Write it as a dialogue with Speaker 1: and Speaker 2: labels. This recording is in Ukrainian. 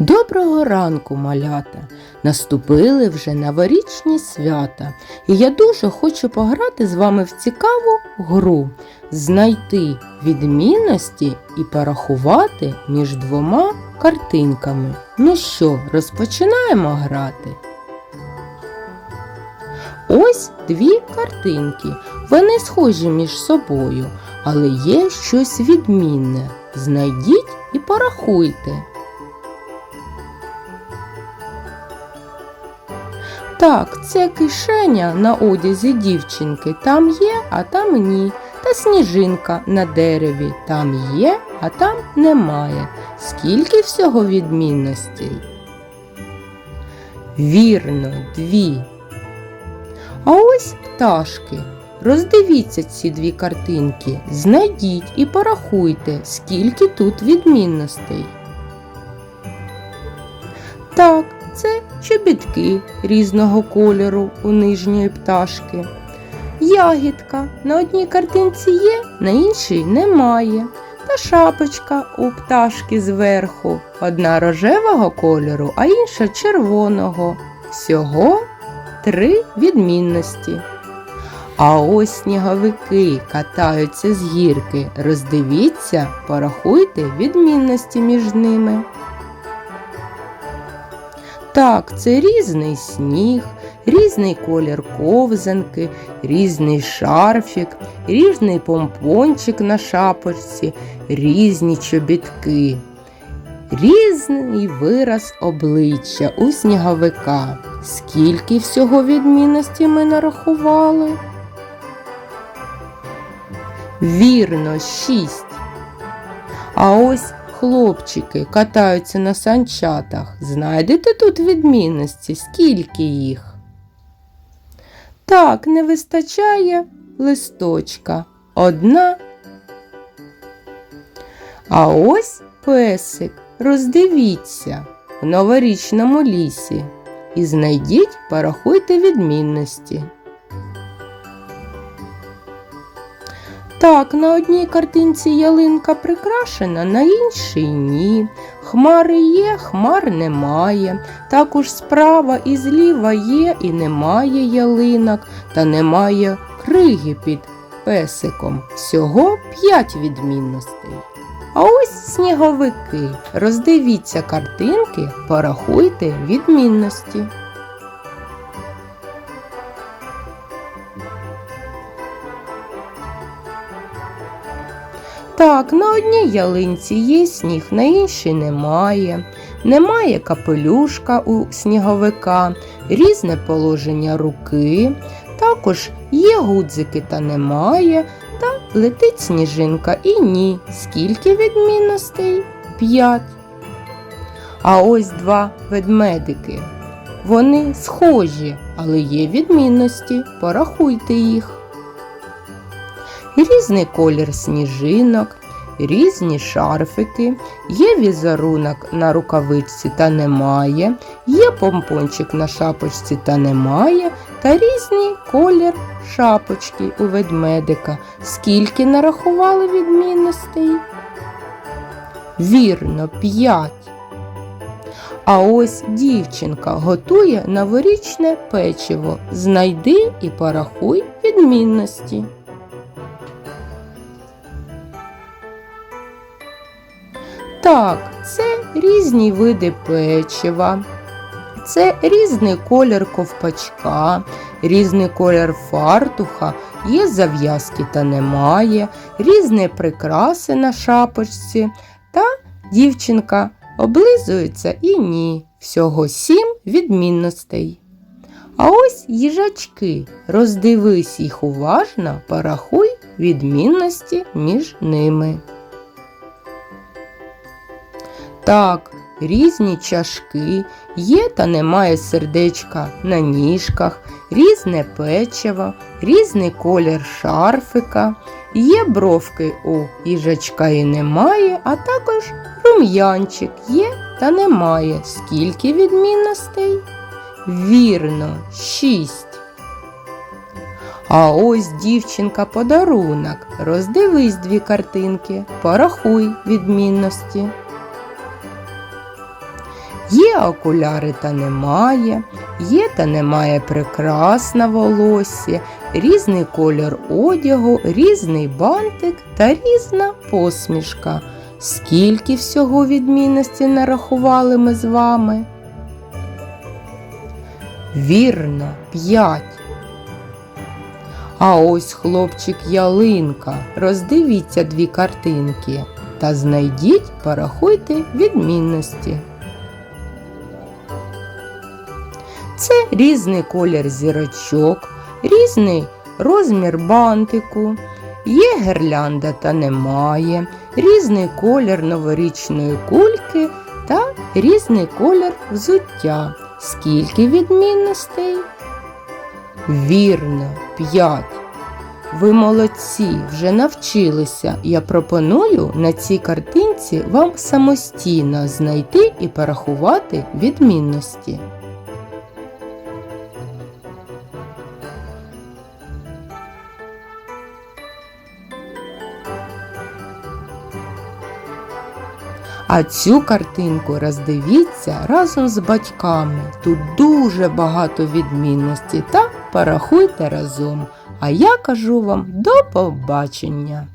Speaker 1: Доброго ранку, малята! Наступили вже новорічні свята, і я дуже хочу пограти з вами в цікаву гру, знайти відмінності і порахувати між двома картинками. Ну що, розпочинаємо грати. Ось дві картинки. Вони схожі між собою, але є щось відмінне. Знайдіть і порахуйте. Так, це кишеня на одязі дівчинки. Там є, а там ні. Та сніжинка на дереві. Там є, а там немає. Скільки всього відмінностей? Вірно, дві. А ось пташки. Роздивіться ці дві картинки, знайдіть і порахуйте, скільки тут відмінностей. Так, чобітки різного кольору у нижньої пташки. Ягідка на одній картинці є, на іншій немає. Та шапочка у пташки зверху. Одна рожевого кольору, а інша червоного. Всього три відмінності. А ось сніговики катаються з гірки. Роздивіться, порахуйте відмінності між ними. Так, це різний сніг, різний колір ковзанки, різний шарфік, різний помпончик на шапочці, різні чобітки, різний вираз обличчя у сніговика. Скільки всього відмінності ми нарахували? Вірно, шість. А ось хлопчики катаються на санчатах. Знайдете тут відмінності, скільки їх? Так, не вистачає листочка. Одна. А ось песик. Роздивіться в новорічному лісі і знайдіть, порахуйте відмінності. Так, на одній картинці ялинка прикрашена, на іншій ні. Хмари є, хмар немає. Також справа і зліва є і немає ялинок, та немає криги під песиком. Всього п'ять відмінностей. А ось сніговики. Роздивіться картинки, порахуйте відмінності. Так, на одній ялинці є сніг, на іншій немає. Немає капелюшка у сніговика, різне положення руки. Також є гудзики та немає, та летить сніжинка і ні. Скільки відмінностей? П'ять. А ось два ведмедики. Вони схожі, але є відмінності. Порахуйте їх різний колір сніжинок, різні шарфики, є візерунок на рукавичці та немає, є помпончик на шапочці та немає, та різний колір шапочки у ведмедика. Скільки нарахували відмінностей? Вірно, п'ять. А ось дівчинка готує новорічне печиво. Знайди і порахуй відмінності. Так, це різні види печива, це різний колір ковпачка, різний колір фартуха, є зав'язки та немає, різні прикраси на шапочці, та дівчинка облизується і ні. Всього сім відмінностей. А ось їжачки. Роздивись їх уважно, порахуй відмінності між ними. Так, різні чашки, є та немає сердечка на ніжках, різне печиво, різний колір шарфика, є бровки у їжачка і немає, а також рум'янчик є та немає. Скільки відмінностей? Вірно, шість. А ось дівчинка подарунок. Роздивись дві картинки, порахуй відмінності. Є окуляри та немає, є та немає прикрас на волоссі, різний колір одягу, різний бантик та різна посмішка. Скільки всього відмінностей нарахували ми з вами? Вірно, п'ять. А ось хлопчик ялинка. Роздивіться дві картинки та знайдіть, порахуйте відмінності. Це різний колір зірочок, різний розмір бантику, є гірлянда та немає, різний колір новорічної кульки та різний колір взуття. Скільки відмінностей? Вірно, п'ять. Ви молодці, вже навчилися. Я пропоную на цій картинці вам самостійно знайти і порахувати відмінності. А цю картинку роздивіться разом з батьками. Тут дуже багато відмінностей та порахуйте разом. А я кажу вам до побачення!